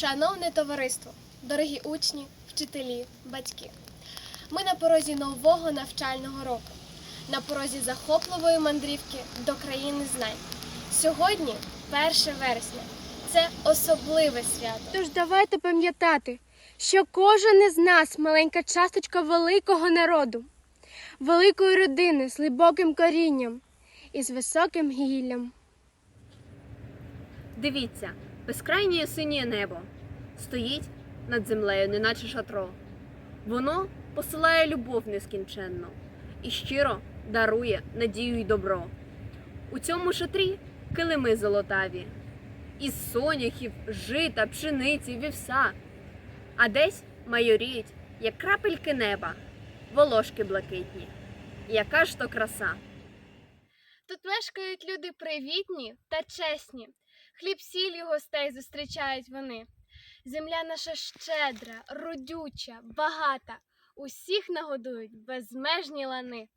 Шановне товариство, дорогі учні, вчителі, батьки. Ми на порозі нового навчального року, на порозі захопливої мандрівки до країни знань. Сьогодні 1 вересня. Це особливе свято. Тож давайте пам'ятати, що кожен із нас маленька часточка великого народу, великої родини з глибоким корінням і з високим гіллям. Дивіться, безкрайнє синє небо стоїть над землею, неначе шатро. Воно посилає любов нескінченну і щиро дарує надію й добро. У цьому шатрі килими золотаві, із соняхів, жита, пшениці, вівса, а десь майоріють, як крапельки неба, волошки блакитні. Яка ж то краса! Тут мешкають люди привітні та чесні. Хліб сіль гостей зустрічають вони. Земля наша щедра, родюча, багата. Усіх нагодують безмежні лани.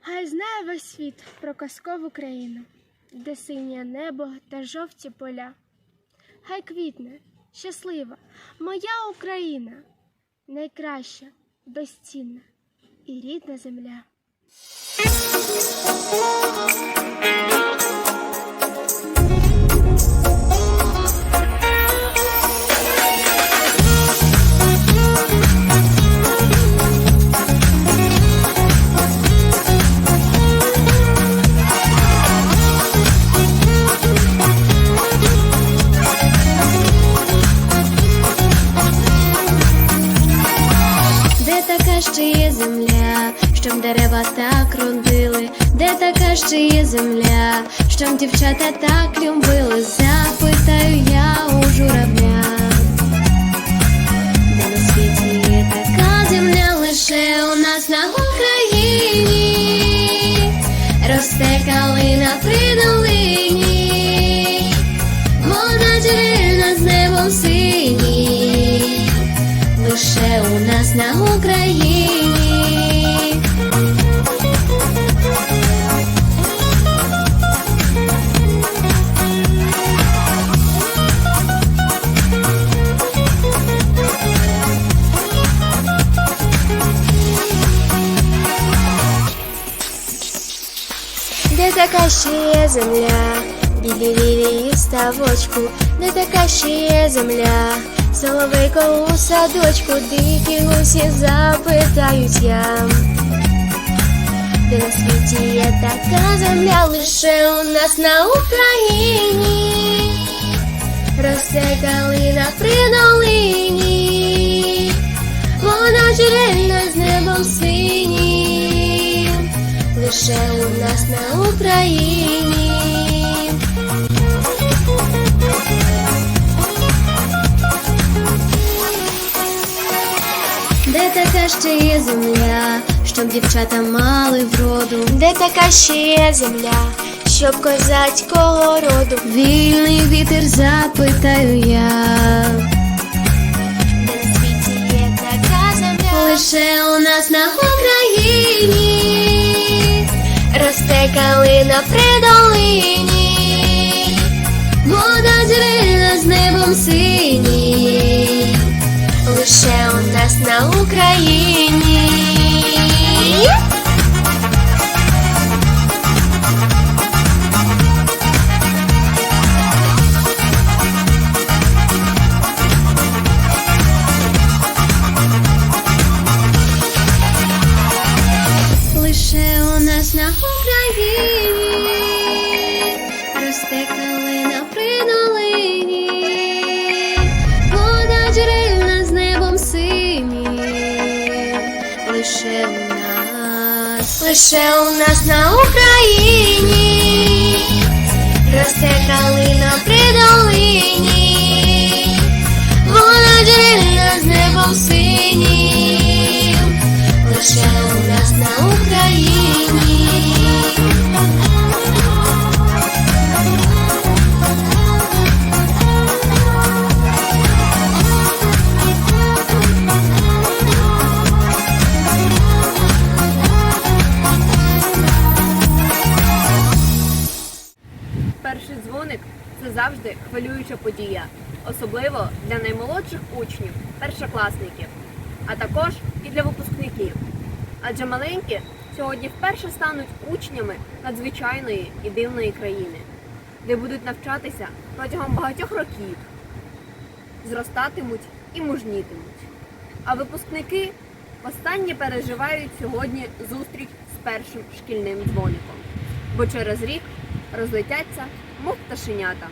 Хай знає весь світ про казкову країну, де синє небо та жовті поля. Хай квітне, щаслива, моя Україна, найкраща, безцінна і рідна земля. Дівчата так любили, запитаю я у журавля. Де на світі є така земля лише у нас на Україні, росте калина при долині, вода джерельна з небом синій лише у нас на Україні. Така ще земля, білі ставочку, де така ще земля, соловейко у садочку, дикі гусі запитають я. Де на світі є така земля, лише у нас на Україні, росте калина при долині, вона джерельна з небом синім лише у нас на Україні. Де така ще є земля, щоб дівчата мали вроду, Де така ще є земля, щоб козацького роду, вільний вітер запитаю я. де на світі є така земля, Лише у нас на Україні росте калина при долині, вода джерельна з небом синій. лише у нас на Україні. Лише у нас на Україні. Росте калина при долині, вона джерельна з небом синім, лише у нас на Україні. Це завжди хвилююча подія, особливо для наймолодших учнів, першокласників, а також і для випускників. Адже маленькі сьогодні вперше стануть учнями надзвичайної і дивної країни, де будуть навчатися протягом багатьох років, зростатимуть і мужнітимуть. А випускники останні переживають сьогодні зустріч з першим шкільним дзвоником, бо через рік розлетяться, мов пташенята.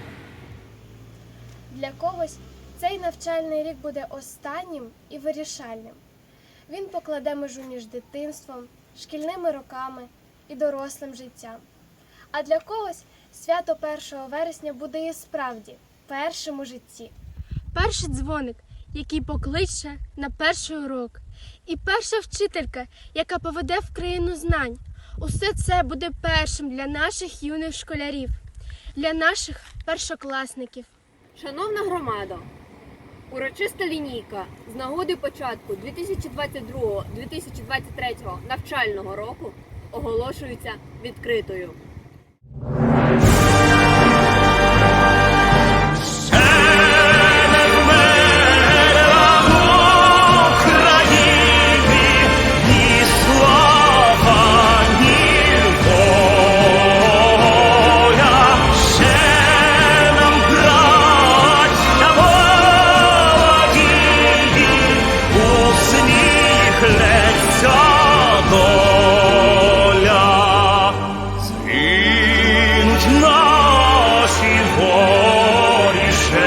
Для когось цей навчальний рік буде останнім і вирішальним. Він покладе межу між дитинством, шкільними роками і дорослим життям. А для когось свято 1 вересня буде і справді першим у житті. Перший дзвоник, який покличе на перший урок, і перша вчителька, яка поведе в країну знань. Усе це буде першим для наших юних школярів, для наших першокласників. Шановна громада, урочиста лінійка з нагоди початку 2022-2023 навчального року оголошується відкритою. Доля. Згинуть наші воріженьки,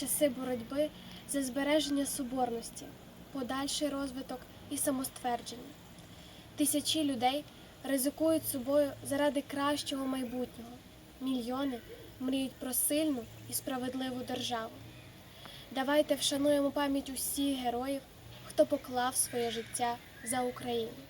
часи боротьби за збереження соборності, подальший розвиток і самоствердження. Тисячі людей ризикують собою заради кращого майбутнього. Мільйони мріють про сильну і справедливу державу. Давайте вшануємо пам'ять усіх героїв, хто поклав своє життя за Україну.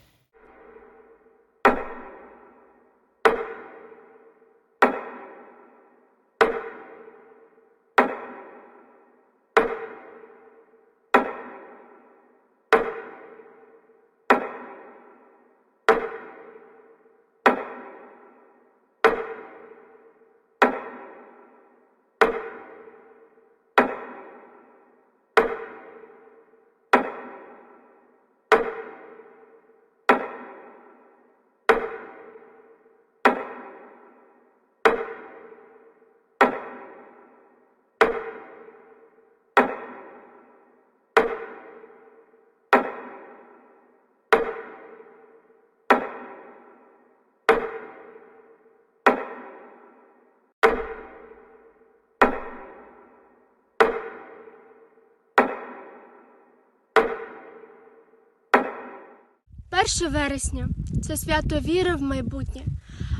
Перше вересня це свято віри в майбутнє,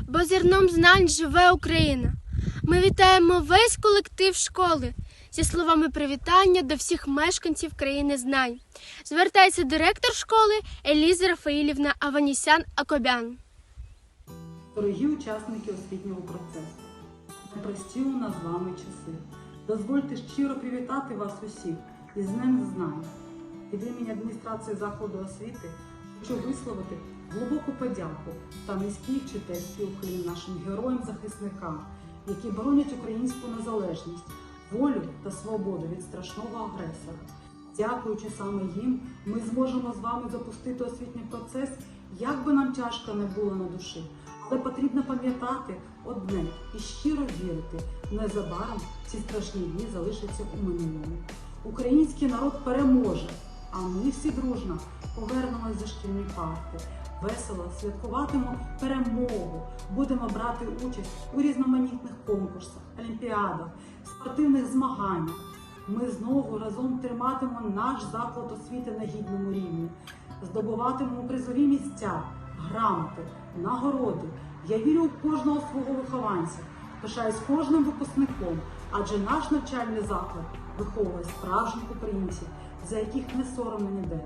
бо зерном знань живе Україна. Ми вітаємо весь колектив школи зі словами привітання до всіх мешканців країни знань. Звертається директор школи Еліза Рафаїлівна Аванісян Акобян. Дорогі учасники освітнього процесу, непрості у нас з вами часи. Дозвольте щиро привітати вас усіх із Днем Знань. Від імені адміністрації закладу освіти хочу висловити глибоку подяку та низький вчительський уклін нашим героям-захисникам, які боронять українську незалежність, волю та свободу від страшного агресора. Дякуючи саме їм, ми зможемо з вами запустити освітній процес, як би нам тяжко не було на душі. Але потрібно пам'ятати одне і щиро вірити, незабаром ці страшні дні залишаться у минулому. Український народ переможе, А ми всі дружно повернемось за шкільні парти. Весело святкуватимемо перемогу. Будемо брати участь у різноманітних конкурсах, олімпіадах, спортивних змаганнях. Ми знову разом триматимемо наш заклад освіти на гідному рівні, здобуватимемо призові місця, грамоти, нагороди. Я вірю у кожного свого вихованця, пишаюсь кожним випускником, адже наш навчальний заклад виховує справжніх українців, за яких не соромно ніде.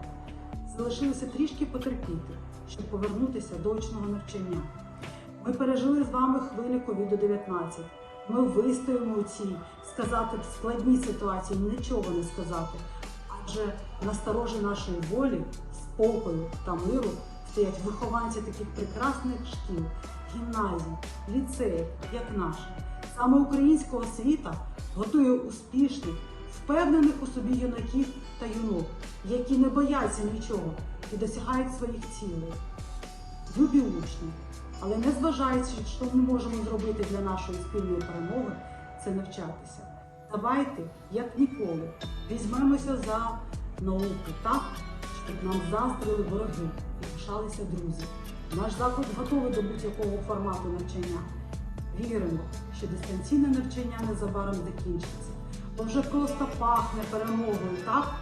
Залишилося трішки потерпіти, щоб повернутися до очного навчання. Ми пережили з вами хвилю COVID-19. Ми вистоїмо у цій, сказати в складній ситуації нічого не сказати. Адже на сторожі нашої волі, спокою та миру стоять вихованці таких прекрасних шкіл, гімназій, ліцеїв, як наш. Саме українська освіта готує успішних, впевнених у собі юнаків та юнок, які не бояться нічого і досягають своїх цілей. Любі учні, але незважаючи, що ми можемо зробити для нашої спільної перемоги, це навчатися. Давайте, як ніколи, візьмемося за науку так, щоб нам заздрили вороги і пишалися друзі. Наш заклад готовий до будь-якого формату навчання. Віримо, що дистанційне навчання незабаром закінчиться, вже просто пахне перемогою так,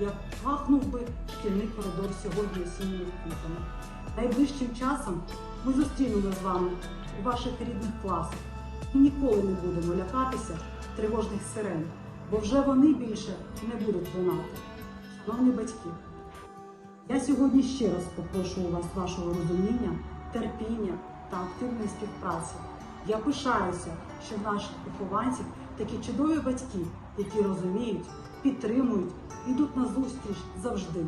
як пахнув би шкільний коридор сьогодні осінніми квітами. Найближчим часом ми зустрінемо з вами у ваших рідних класах і ніколи не будемо лякатися тривожних сирен, бо вже вони більше не будуть лунати. Шановні батьки, я сьогодні ще раз попрошу у вас вашого розуміння, терпіння та активної співпраці. Я пишаюся, що в наших вихованців такі чудові батьки, які розуміють, підтримують, йдуть на зустріч завжди.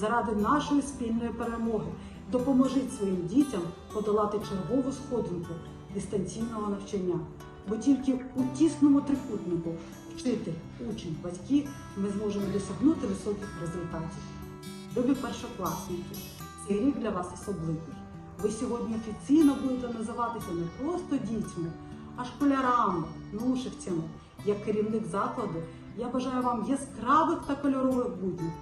Заради нашої спільної перемоги допоможіть своїм дітям подолати чергову сходинку дистанційного навчання. Бо тільки у тісному трикутнику вчитель, учень, батьки ми зможемо досягнути високих результатів. Любі першокласники, цей рік для вас особливий. Ви сьогодні офіційно будете називатися не просто дітьми, а школярами, нушевцями. Як керівник закладу, я бажаю вам яскравих та кольорових буднів,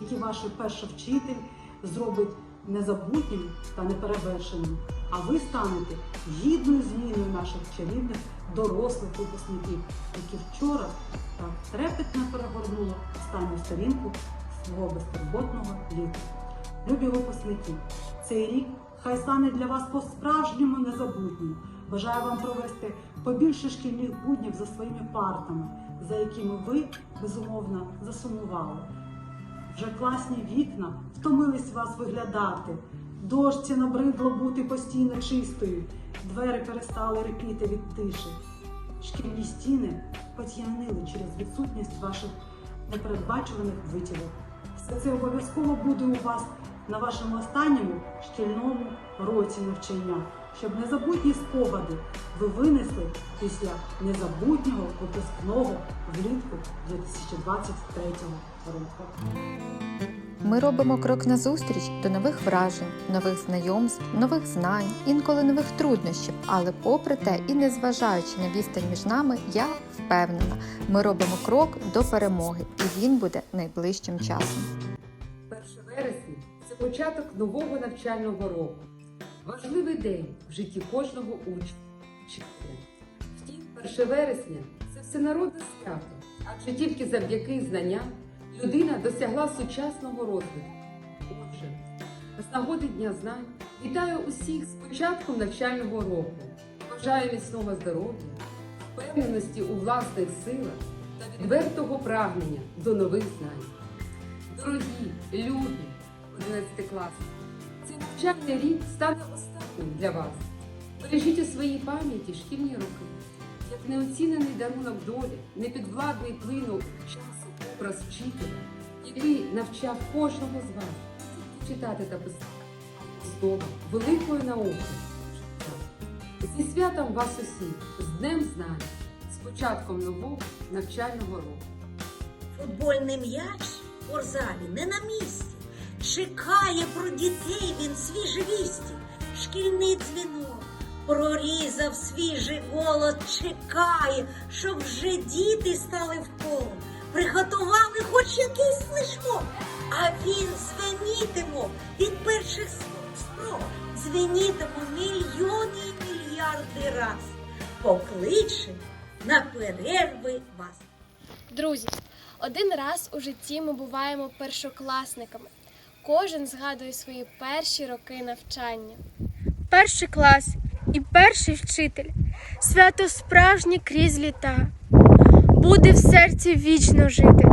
які ваш першовчитель зробить незабутнім та неперевершеним. А ви станете гідною зміною наших чарівних дорослих випускників, які вчора так трепетно перегорнули останню сторінку свого безтурботного літа. Любі випускники, цей рік хай стане для вас по-справжньому незабутнім. Бажаю вам провести побільше шкільних буднів за своїми партами, за якими ви, безумовно, засумували. Вже класні вікна втомились вас виглядати. Дошці набридло бути постійно чистою, двері перестали репіти від тиші. Шкільні стіни потьянили через відсутність ваших непередбачуваних витівок. Все це обов'язково буде у вас на вашому останньому шкільному році навчання, щоб незабутні спогади ви винесли після незабутнього випускного влітку 2023 року. Ми робимо крок назустріч до нових вражень, нових знайомств, нових знань, інколи нових труднощів. Але попри те і незважаючи на відстань між нами, я впевнена, ми робимо крок до перемоги, і він буде найближчим часом. 1 вересня це початок нового навчального року. Важливий день в житті кожного учня. Втім, 1 вересня це всенародне свято, адже тільки завдяки знанням людина досягла сучасного розвитку. Отже, з нагоди Дня знань вітаю усіх з початком навчального року. Бажаю міцного здоров'я, впевненості у власних силах та відвертого прагнення до нових знань. Дорогі, любі 11 класники, цей навчальний рік стане останнім для вас. Бережіть у своїй пам'яті шкільні роки, як неоцінений дарунок долі, непідвладний плину часу образ вчителя, який навчав кожного з вас читати та писати. Слова великої науки. Зі святом вас усіх, з Днем Знань, з початком нового навчального року. Футбольний м'яч в спортзалі не на місці. Чекає про дітей він свіжі вісті. Шкільний дзвінок прорізав свіжий голод. Чекає, щоб вже діти стали в коло. Приготували хоч якийсь флешмоб. а він звенітиме від перших спроб, звенітиме мільйони і мільярди раз. Покличе на перерви вас. Друзі, один раз у житті ми буваємо першокласниками. Кожен згадує свої перші роки навчання. Перший клас і перший вчитель. Свято справжнє крізь літа. Буде в серці вічно жити.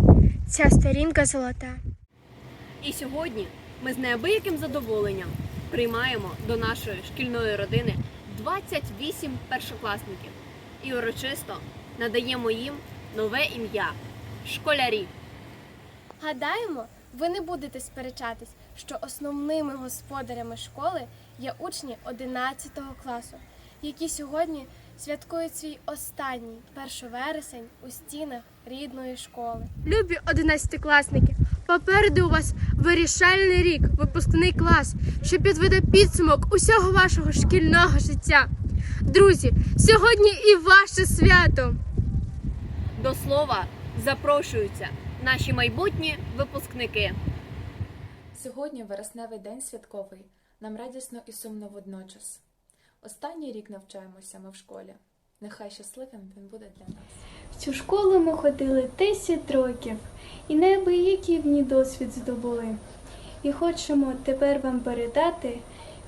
Ця сторінка золота. І сьогодні ми з неабияким задоволенням приймаємо до нашої шкільної родини 28 першокласників і урочисто надаємо їм нове ім'я школярі. Гадаємо, ви не будете сперечатись, що основними господарями школи є учні 11 класу, які сьогодні святкують свій останній 1 вересень у стінах рідної школи. Любі одинадцятикласники, попереду у вас вирішальний рік, випускний клас, що підведе підсумок усього вашого шкільного життя. Друзі, сьогодні і ваше свято. До слова запрошуються наші майбутні випускники. Сьогодні вересневий день святковий. Нам радісно і сумно водночас. Останній рік навчаємося ми в школі. Нехай щасливим він буде для нас. В цю школу ми ходили 10 років і неабиякий в ній досвід здобули. І хочемо тепер вам передати,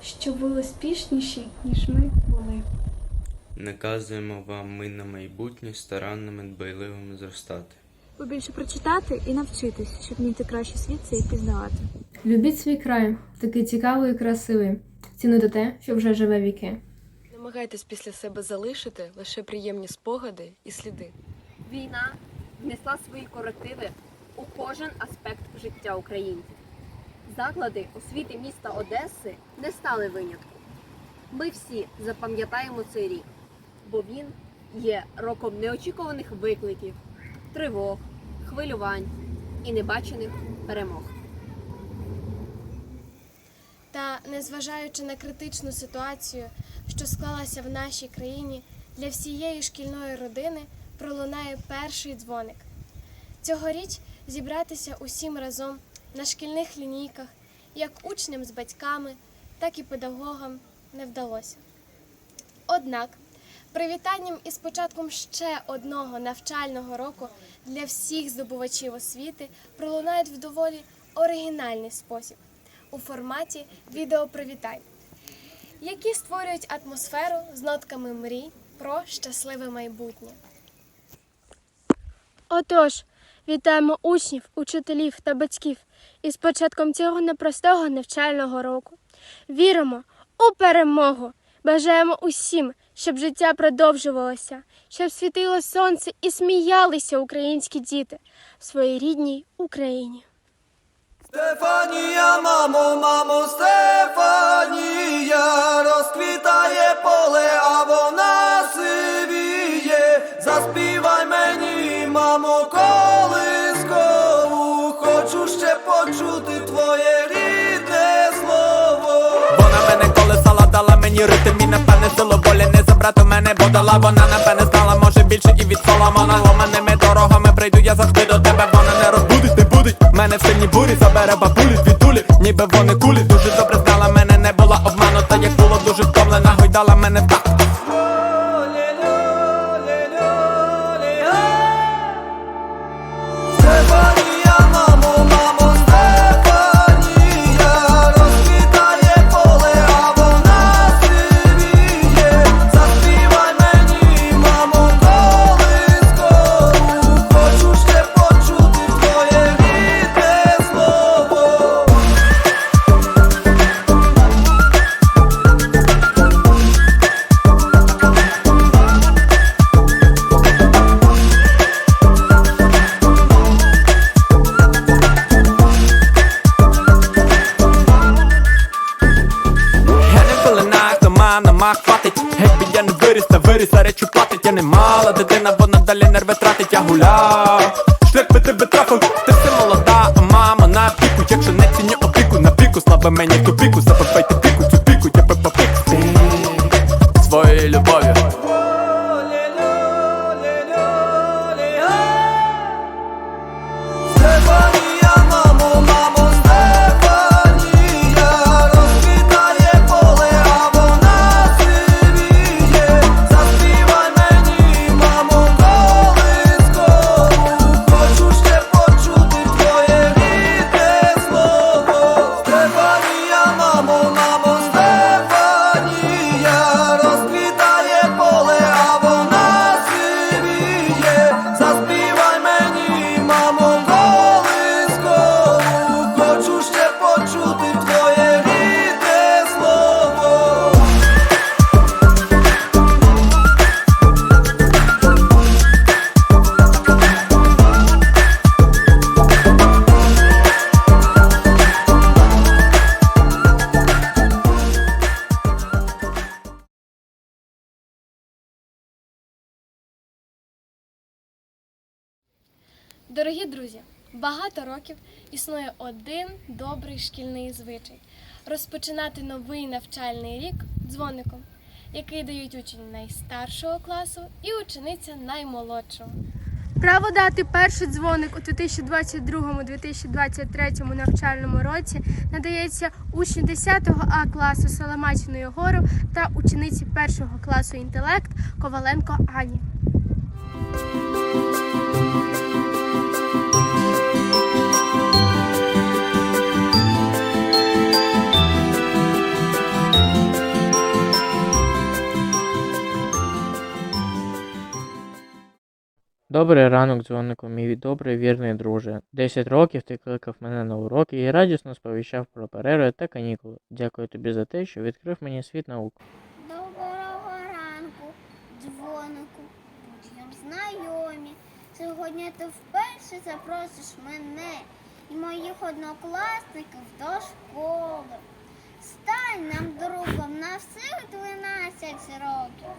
що ви успішніші, ніж ми були. Наказуємо вам ми на майбутнє старанними дбайливими зростати. Побільше прочитати і навчитись, щоб вміти краще світ цей пізнавати. Любіть свій край, такий цікавий і красивий. Цінуйте те, що вже живе віки. Намагайтесь після себе залишити лише приємні спогади і сліди. Війна внесла свої корективи у кожен аспект життя українців. Заклади освіти міста Одеси не стали винятком. Ми всі запам'ятаємо цей рік, бо він є роком неочікуваних викликів, тривог, хвилювань і небачених перемог. Та незважаючи на критичну ситуацію, що склалася в нашій країні, для всієї шкільної родини пролунає перший дзвоник. Цьогоріч зібратися усім разом на шкільних лінійках, як учням з батьками, так і педагогам не вдалося. Однак, привітанням із початком ще одного навчального року для всіх здобувачів освіти пролунають в доволі оригінальний спосіб у форматі відеопривітань, які створюють атмосферу з нотками мрій про щасливе майбутнє. Отож, вітаємо учнів, учителів та батьків із початком цього непростого навчального року. Віримо у перемогу! Бажаємо усім, щоб життя продовжувалося, щоб світило сонце і сміялися українські діти в своїй рідній Україні. Стефанія, мамо, мамо, Стефанія, розквітає поле, а вона сивіє. Заспівай мені, мамо, колискову, хочу ще почути твоє рідне слово. Вона мене колесала, дала мені ритм і напевне силу волі не забрати в мене, бо дала вона мене знала, може більше і від Соломона. Ломаними дорогами прийду, я завжди до тебе, вона не розбудить, не будить Мене в сині бурі забере бабулі тулі, ніби вони кулі, дуже добре Love. Багато років існує один добрий шкільний звичай розпочинати новий навчальний рік дзвоником, який дають учень найстаршого класу і учениця наймолодшого. Право дати перший дзвоник у 2022-2023 навчальному році надається учню 10 А класу Соломатіну Єгору та учениці 1 класу інтелект Коваленко Ані. Добрий ранок, дзвонику, мій добрий вірний друже. Десять років ти кликав мене на уроки і радісно сповіщав про перерви та канікули. Дякую тобі за те, що відкрив мені світ наук. Доброго ранку, дзвонику, будьмо знайомі. Сьогодні ти вперше запросиш мене і моїх однокласників до школи. Стань нам другом на всіх 12 років.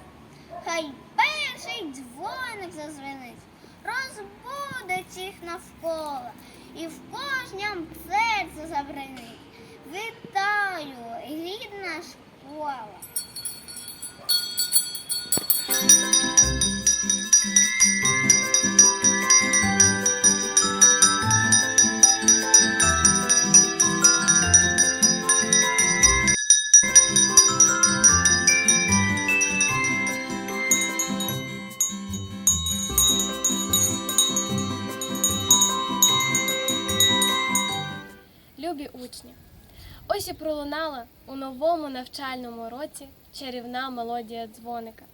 Хай перший дзвоник зазвенить, розбудить їх навколо і в кожнім серце забринить. Вітаю, рідна школа. Любі учні, ось і пролунала у новому навчальному році чарівна мелодія дзвоника.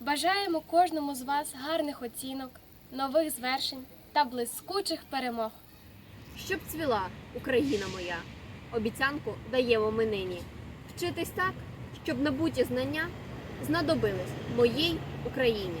Бажаємо кожному з вас гарних оцінок, нових звершень та блискучих перемог. Щоб цвіла Україна моя, обіцянку даємо ми нині. Вчитись так, щоб набуті знання знадобились моїй Україні.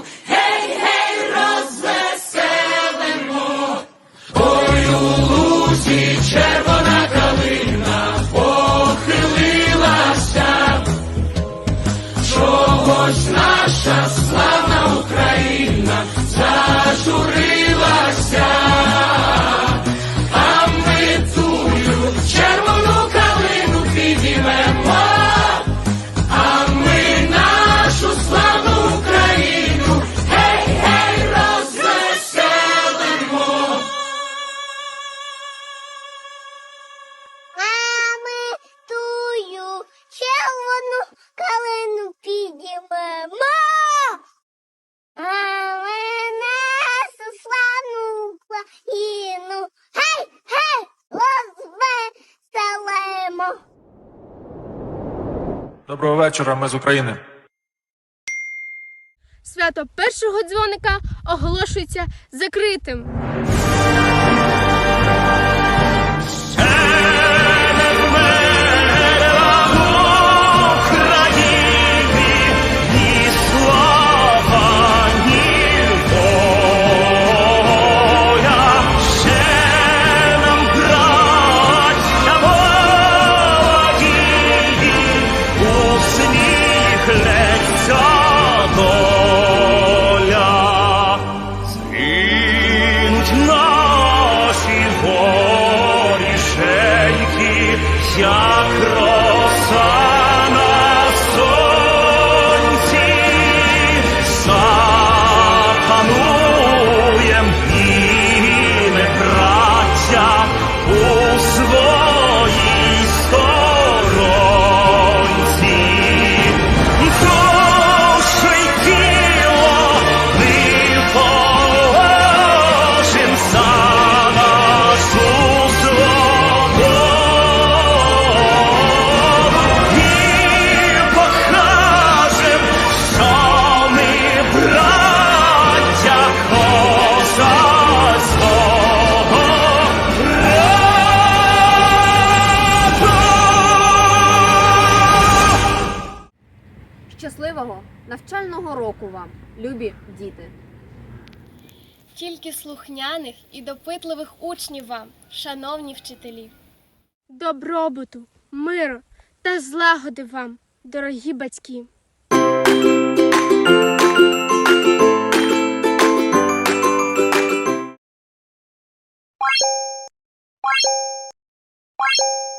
Ж наша славна Україна зажурилася, вечора, з України. Свято першого дзвоника оголошується закритим. Шановні вчителі. Добробуту, миру та злагоди вам, дорогі батьки. You.